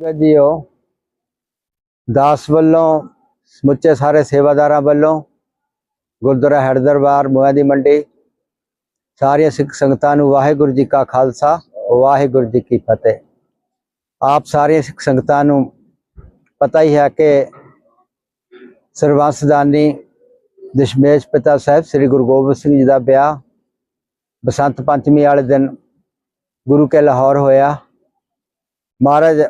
JIO ਦਾਸ ਵੱਲੋਂ ਸਮੁੱਚੇ ਸਾਰੇ ਸੇਵਾਦਾਰਾਂ ਵੱਲੋਂ ਗੁਰਦੁਆਰਾ ਹੈਡ ਦਰਬਾਰ ਮੋਇਆ ਦੀ ਮੰਡੀ, ਸਾਰੀਆਂ ਸਿੱਖ ਸੰਗਤਾਂ ਨੂੰ ਵਾਹਿਗੁਰੂ ਜੀ ਕਾ ਖਾਲਸਾ, ਵਾਹਿਗੁਰੂ ਜੀ ਕੀ ਫਤਿਹ। ਆਪ ਸਾਰੀਆਂ ਸਿੱਖ ਸੰਗਤਾਂ ਨੂੰ ਪਤਾ ਹੀ ਹੈ ਕਿ ਸਰਵੰਸਦਾਨੀ ਦਸ਼ਮੇਸ਼ ਪਿਤਾ ਸਾਹਿਬ ਸ੍ਰੀ ਗੁਰੂ ਗੋਬਿੰਦ ਸਿੰਘ ਜੀ ਦਾ ਵਿਆਹ ਬਸੰਤ ਪੰਚਮੀ ਵਾਲੇ ਦਿਨ ਗੁਰੂ ਕੇ ਲਾਹੌਰ ਹੋਇਆ। ਮਹਾਰਾਜ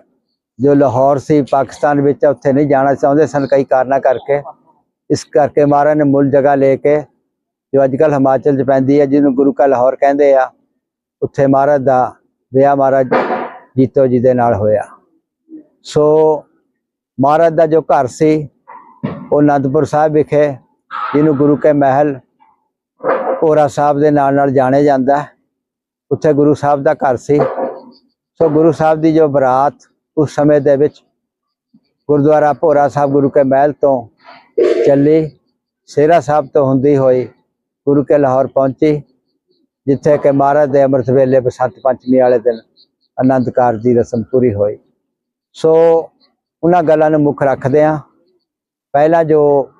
ਜੋ ਲਾਹੌਰ ਸੀ, ਪਾਕਿਸਤਾਨ ਵਿੱਚ ਉੱਥੇ ਨਹੀਂ ਜਾਣਾ ਚਾਹੁੰਦੇ ਸਨ, ਕਈ ਕਾਰਨਾਂ ਕਰਕੇ। ਇਸ ਕਰਕੇ ਮਹਾਰਾਜ ਨੇ ਮੂਲ ਜਗ੍ਹਾ ਲੈ ਕੇ, ਜੋ ਅੱਜ ਕੱਲ੍ਹ ਹਿਮਾਚਲ 'ਚ ਪੈਂਦੀ ਹੈ, ਜਿਹਨੂੰ ਗੁਰੂ ਕਾ ਲਾਹੌਰ ਕਹਿੰਦੇ ਆ, ਉੱਥੇ ਮਹਾਰਾਜ ਦਾ ਵਿਆਹ ਮਹਾਰਾਜ ਜੀਤੋ ਜੀ ਦੇ ਨਾਲ ਹੋਇਆ। ਸੋ ਮਹਾਰਾਜ ਦਾ ਜੋ ਘਰ ਸੀ, ਉਹ ਅਨੰਦਪੁਰ ਸਾਹਿਬ ਵਿਖੇ, ਜਿਹਨੂੰ ਗੁਰੂ ਕੇ ਮਹਿਲ, ਭੋਰਾ ਸਾਹਿਬ ਦੇ ਨਾਲ ਨਾਲ ਜਾਣਿਆ ਜਾਂਦਾ। ਉੱਥੇ ਗੁਰੂ ਸਾਹਿਬ ਦਾ ਘਰ ਸੀ। ਸੋ ਗੁਰੂ ਸਾਹਿਬ ਦੀ ਜੋ ਬਰਾਤ ਉਸ ਸਮੇਂ ਦੇ ਵਿੱਚ ਗੁਰਦੁਆਰਾ ਭੋਰਾ ਸਾਹਿਬ ਗੁਰੂ ਕੇ ਮਹਿਲ ਤੋਂ ਚੱਲੀ ਸੇਰਾ ਸਾਹਿਬ ਤੋਂ ਹੁੰਦੀ ਹੋਈ ਗੁਰੂ ਕੇ ਲਾਹੌਰ ਪਹੁੰਚੀ, ਜਿੱਥੇ ਕਿ ਮਹਾਰਾਜ ਦੇ ਅੰਮ੍ਰਿਤ ਵੇਲੇ ਬਸੰਤ ਪੰਚਮੀ ਵਾਲੇ ਦਿਨ ਆਨੰਦ ਕਾਰਜ ਦੀ ਰਸਮ ਪੂਰੀ ਹੋਈ। ਸੋ ਉਹਨਾਂ ਗੱਲਾਂ ਨੂੰ ਮੁੱਖ ਰੱਖਦਿਆਂ ਪਹਿਲਾ ਜੋ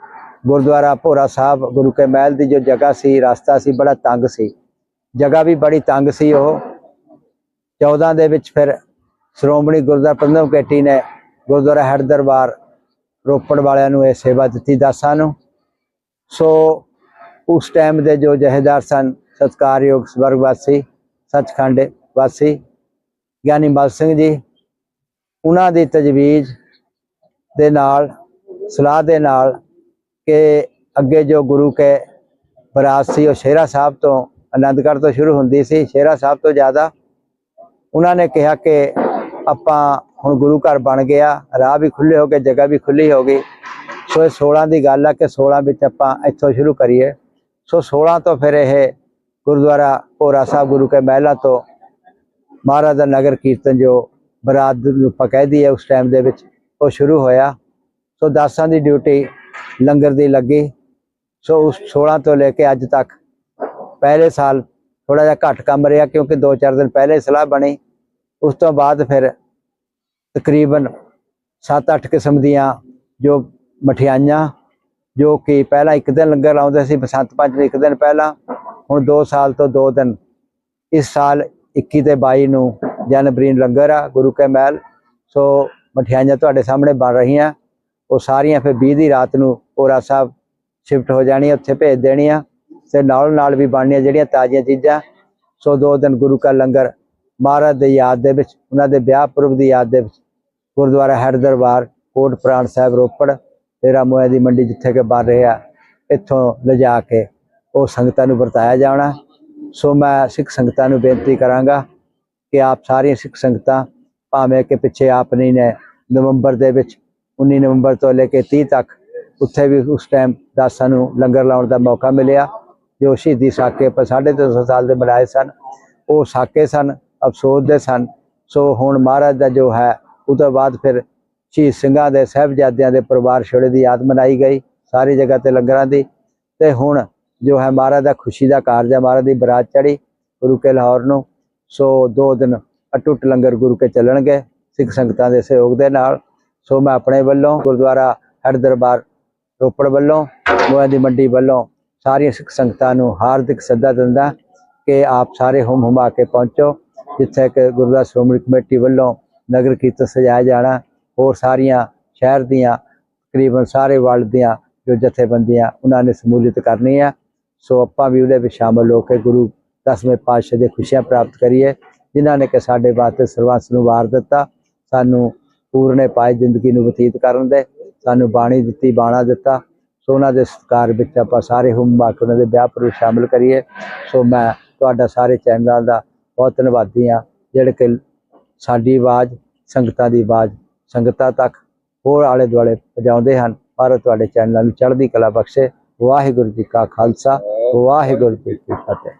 ਗੁਰਦੁਆਰਾ ਭੋਰਾ ਸਾਹਿਬ ਗੁਰੂ ਕੇ ਮਹਿਲ ਦੀ ਜੋ ਜਗ੍ਹਾ ਸੀ, ਰਸਤਾ ਸੀ, ਬੜਾ ਤੰਗ ਸੀ। ਜਗ੍ਹਾ ਵੀ ਬੜੀ ਤੰਗ ਸੀ ਉਹ। 14 ਦੇ ਵਿੱਚ ਫਿਰ ਸ਼੍ਰੋਮਣੀ ਗੁਰਦੁਆਰਾ ਪ੍ਰਬੰਧਕ ਕਮੇਟੀ ਨੇ ਗੁਰਦੁਆਰਾ ਹੈਡ ਦਰਬਾਰ ਰੋਪੜ ਵਾਲਿਆਂ ਨੂੰ ਇਹ ਸੇਵਾ ਦਿੱਤੀ ਦਾਸਾਂ ਨੂੰ। ਸੋ ਉਸ ਟਾਈਮ ਦੇ ਜੋ ਜਹੇਦਾਰ ਸਨ, ਸਤਕਾਰਯੋਗ ਸਵਰਗਵਾਸੀ ਸੱਚਖੰਡ ਵਾਸੀ, ਗਿਆਨੀ ਮਲ ਸਿੰਘ ਜੀ, ਉਹਨਾਂ ਦੀ ਤਜਵੀਜ਼ ਦੇ ਨਾਲ, ਸਲਾਹ ਦੇ ਨਾਲ ਕਿ ਅੱਗੇ ਜੋ ਗੁਰੂ ਕੇ ਬਰਾਤ ਸੀ, ਉਹ ਸ਼ੇਰਾ ਸਾਹਿਬ ਤੋਂ ਆਨੰਦਗੜ੍ਹ ਤੋਂ ਸ਼ੁਰੂ ਹੁੰਦੀ ਸੀ, ਸ਼ੇਰਾ ਸਾਹਿਬ ਤੋਂ ਜ਼ਿਆਦਾ। ਉਹਨਾਂ ਨੇ ਕਿਹਾ ਕਿ ਆਪਾਂ ਹੁਣ ਗੁਰੂ ਘਰ ਬਣ ਗਿਆ ਰਾਹ ਵੀ ਖੁੱਲੇ ਹੋ ਗਏ, ਜਗ੍ਹਾ ਵੀ ਖੁੱਲੀ ਹੋ ਗਈ। ਸੋ ਇਹ 16 ਦੀ ਗੱਲ ਆ ਕਿ 16 ਵਿੱਚ ਆਪਾਂ ਇੱਥੋਂ ਸ਼ੁਰੂ ਕਰੀਏ। ਸੋ 16 ਤੋਂ ਫਿਰ ਇਹ ਗੁਰਦੁਆਰਾ ਭੋਰਾ ਸਾਹਿਬ ਗੁਰੂ ਕੇ ਮਹਿਲਾ ਤੋਂ ਮਹਾਰਾਜ ਦਾ ਨਗਰ ਕੀਰਤਨ ਜੋ ਬਰਾਤ ਨੂੰ ਆਪਾਂ ਕਹਿ ਦਈਏ ਉਸ ਟਾਈਮ ਦੇ ਵਿੱਚ, ਉਹ ਸ਼ੁਰੂ ਹੋਇਆ। ਸੋ ਦਾਸਾਂ ਦੀ ਡਿਊਟੀ ਲੰਗਰ ਦੀ ਲੱਗੀ। ਸੋ ਉਸ 16 ਤੋਂ ਲੈ ਕੇ ਅੱਜ ਤੱਕ ਪਹਿਲੇ ਸਾਲ ਥੋੜਾ ਜਿਹਾ ਘੱਟ ਕੰਮ ਰਿਹਾ ਕਿਉਂਕਿ 2-4 ਦਿਨ ਪਹਿਲੇ ਸਲਾਹ ਬਣੀ। ਉਸ ਤੋਂ ਬਾਅਦ ਫਿਰ ਤਕਰੀਬਨ 7-8 ਕਿਸਮ ਦੀਆਂ ਜੋ ਮਠਿਆਈਆਂ, ਜੋ ਕਿ ਪਹਿਲਾਂ ਇੱਕ ਦਿਨ ਲੰਗਰ ਲਾਉਂਦੇ ਸੀ ਬਸੰਤ ਪੰਚਮੀ ਇੱਕ ਦਿਨ ਪਹਿਲਾਂ, ਹੁਣ 2 ਸਾਲ ਤੋਂ 2 ਦਿਨ। ਇਸ ਸਾਲ 21 ਤੇ 22 ਨੂੰ ਜਨਵਰੀ ਨੂੰ ਲੰਗਰ ਆ, ਗੁਰੂ ਕੇ ਮਹਿਲ। ਸੋ ਮਠਿਆਈਆਂ ਤੁਹਾਡੇ ਸਾਹਮਣੇ ਬਣ ਰਹੀਆਂ। ਉਹ ਸਾਰੀਆਂ ਫਿਰ 20 ਦੀ ਰਾਤ ਨੂੰ ਪੋਰਾ ਸਾਹਿਬ ਸ਼ਿਫਟ ਹੋ ਜਾਣੀਆਂ, ਉੱਥੇ ਭੇਜ ਦੇਣੀਆਂ ਤੇ ਨਾਲ ਨਾਲ ਵੀ ਬਣਨੀਆਂ ਜਿਹੜੀਆਂ ਤਾਜ਼ੀਆਂ ਚੀਜ਼ਾਂ। ਸੋ ਦੋ ਦਿਨ ਗੁਰੂ ਕਾ ਲੰਗਰ ਮਹਾਰਾਜ ਦੀ ਯਾਦ ਦੇ ਵਿੱਚ, ਉਹਨਾਂ ਦੇ ਵਿਆਹ ਪੁਰਬ ਦੀ ਯਾਦ ਦੇ ਵਿੱਚ, ਗੁਰਦੁਆਰਾ ਹੈਡ ਦਰਬਾਰ ਕੋਟ ਪ੍ਰਾਣ ਸਾਹਿਬ ਰੋਪੜ ਤੇਰਾ ਮੋਇਆ ਦੀ ਮੰਡੀ ਜਿੱਥੇ ਕਿ ਬਣ ਰਿਹਾ, ਇੱਥੋਂ ਲਿਜਾ ਕੇ ਉਹ ਸੰਗਤਾਂ ਨੂੰ ਵਰਤਾਇਆ ਜਾਣਾ। ਸੋ ਮੈਂ ਸਿੱਖ ਸੰਗਤਾਂ ਨੂੰ ਬੇਨਤੀ ਕਰਾਂਗਾ ਕਿ ਆਪ ਸਾਰੀਆਂ ਸਿੱਖ ਸੰਗਤਾਂ, ਭਾਵੇਂ ਕਿ ਪਿੱਛੇ ਆਪਣੀ ਨੇ, ਨਵੰਬਰ ਦੇ ਵਿੱਚ 19 ਨਵੰਬਰ ਤੋਂ ਲੈ ਕੇ 30 ਤੱਕ, ਉੱਥੇ ਵੀ ਉਸ ਟਾਈਮ ਦਾਸਾਂ ਨੂੰ ਲੰਗਰ ਲਾਉਣ ਦਾ ਮੌਕਾ ਮਿਲਿਆ। ਜੋ ਸ਼ਹੀਦੀ ਸਾਕੇ ਪਰ 350 ਸਾਲ ਦੇ ਮਨਾਏ ਸਨ, ਉਹ ਸਾਕੇ ਸਨ। ਅਫਸੋਸ ਦੇ ਸਨ। ਸੋ ਹੁਣ ਮਹਾਰਾਜ ਦਾ ਜੋ ਹੈ, ਉਹ ਤੋਂ ਬਾਅਦ ਫਿਰ ਸ਼ਹੀਦ ਸਿੰਘਾਂ ਦੇ ਸਹਿਬਜ਼ਾਦਿਆਂ ਦੇ ਪਰਿਵਾਰ ਛੋੜੇ ਦੀ ਯਾਦ ਮਨਾਈ ਗਈ, ਸਾਰੀ ਜਗ੍ਹਾ ਤੇ ਲੰਗਰਾਂ ਦੀ। ਤੇ ਹੁਣ ਜੋ ਹੈ ਮਹਾਰਾਜ ਦਾ ਖੁਸ਼ੀ ਦਾ ਕਾਰਜ ਹੈ, ਮਹਾਰਾਜ ਦੀ ਬਰਾਤ ਚੜੀ ਗੁਰੂ ਕੇ ਲਾਹੌਰ ਨੂੰ। ਸੋ ਦੋ ਦਿਨ ਅਟੁੱਟ ਲੰਗਰ ਗੁਰੂ ਕੇ ਚੱਲਣਗੇ, ਸਿੱਖ ਸੰਗਤਾਂ ਦੇ ਸਹਿਯੋਗ ਦੇ ਨਾਲ। ਸੋ ਮੈਂ ਆਪਣੇ ਵੱਲੋਂ ਗੁਰਦੁਆਰਾ ਹੈਡ ਦਰਬਾਰ ਰੋਪੜ ਵੱਲੋਂ, ਮੋਇਆ ਦੀ ਮੰਡੀ ਵੱਲੋਂ ਸਾਰੀਆਂ ਸਿੱਖ ਸੰਗਤਾਂ ਨੂੰ ਹਾਰਦਿਕ ਸੱਦਾ ਦਿੰਦਾ ਕਿ ਆਪ ਸਾਰੇ ਹੁਮ ਹੁਮਾ ਕੇ ਪਹੁੰਚੋ। ਜਿੱਥੇ ਕਿ ਗੁਰਦੁਆਰਾ ਸ਼੍ਰੋਮਣੀ ਕਮੇਟੀ ਵੱਲੋਂ ਨਗਰ ਕੀਰਤਨ ਸਜਾਇਆ ਜਾਣਾ, ਹੋਰ ਸਾਰੀਆਂ ਸ਼ਹਿਰ ਦੀਆਂ, ਤਕਰੀਬਨ ਸਾਰੇ ਵਰਲਡ ਦੀਆਂ ਜੋ ਜਥੇਬੰਦੀਆਂ ਉਹਨਾਂ ਨੇ ਸਮੂਲੀਅਤ ਕਰਨੀ ਹੈ ਸੋ ਆਪਾਂ ਵੀ ਉਹਦੇ ਵਿੱਚ ਸ਼ਾਮਲ ਹੋ ਕੇ ਗੁਰੂ ਦਸਵੇਂ ਪਾਤਸ਼ਾਹ ਦੀ ਖੁਸ਼ੀਆਂ ਪ੍ਰਾਪਤ ਕਰੀਏ, ਜਿਨ੍ਹਾਂ ਨੇ ਕਿ ਸਾਡੇ ਵਾਸਤੇ ਸਰਵੰਸ ਨੂੰ ਵਾਰ ਦਿੱਤਾ। ਸਾਨੂੰ ਪੂਰਨੇ ਪਾਏ ਜ਼ਿੰਦਗੀ ਨੂੰ ਬਤੀਤ ਕਰਨ ਦੇ, ਸਾਨੂੰ ਬਾਣੀ ਦਿੱਤੀ, ਬਾਣਾ ਦਿੱਤਾ। ਸੋ ਉਹਨਾਂ ਦੇ ਸਤਿਕਾਰ ਵਿੱਚ ਆਪਾਂ ਸਾਰੇ ਹੁਮਾ ਕੇ ਉਹਨਾਂ ਦੇ ਵਿਆਹ ਪਰ ਸ਼ਾਮਲ ਕਰੀਏ। ਸੋ ਮੈਂ ਤੁਹਾਡਾ ਸਾਰੇ ਚੈਨਲਾਂ ਦਾ ਬਹੁਤ ਧੰਨਵਾਦੀ ਹਾਂ, ਜਿਹੜੇ ਕਿ ਸਾਡੀ ਆਵਾਜ਼, ਸੰਗਤਾਂ ਦੀ ਆਵਾਜ਼, ਸੰਗਤਾਂ ਤੱਕ ਹੋਰ ਆਲੇ ਦੁਆਲੇ ਪਹੁੰਚਾਉਂਦੇ ਹਨ। ਪਰ ਤੁਹਾਡੇ ਚੈਨਲਾਂ ਨੂੰ ਚੜ੍ਹਦੀ ਕਲਾ ਬਖਸ਼ੇ। ਵਾਹਿਗੁਰੂ ਜੀ ਕਾ ਖਾਲਸਾ, ਵਾਹਿਗੁਰੂ ਜੀ ਕੀ ਫਤਿਹ।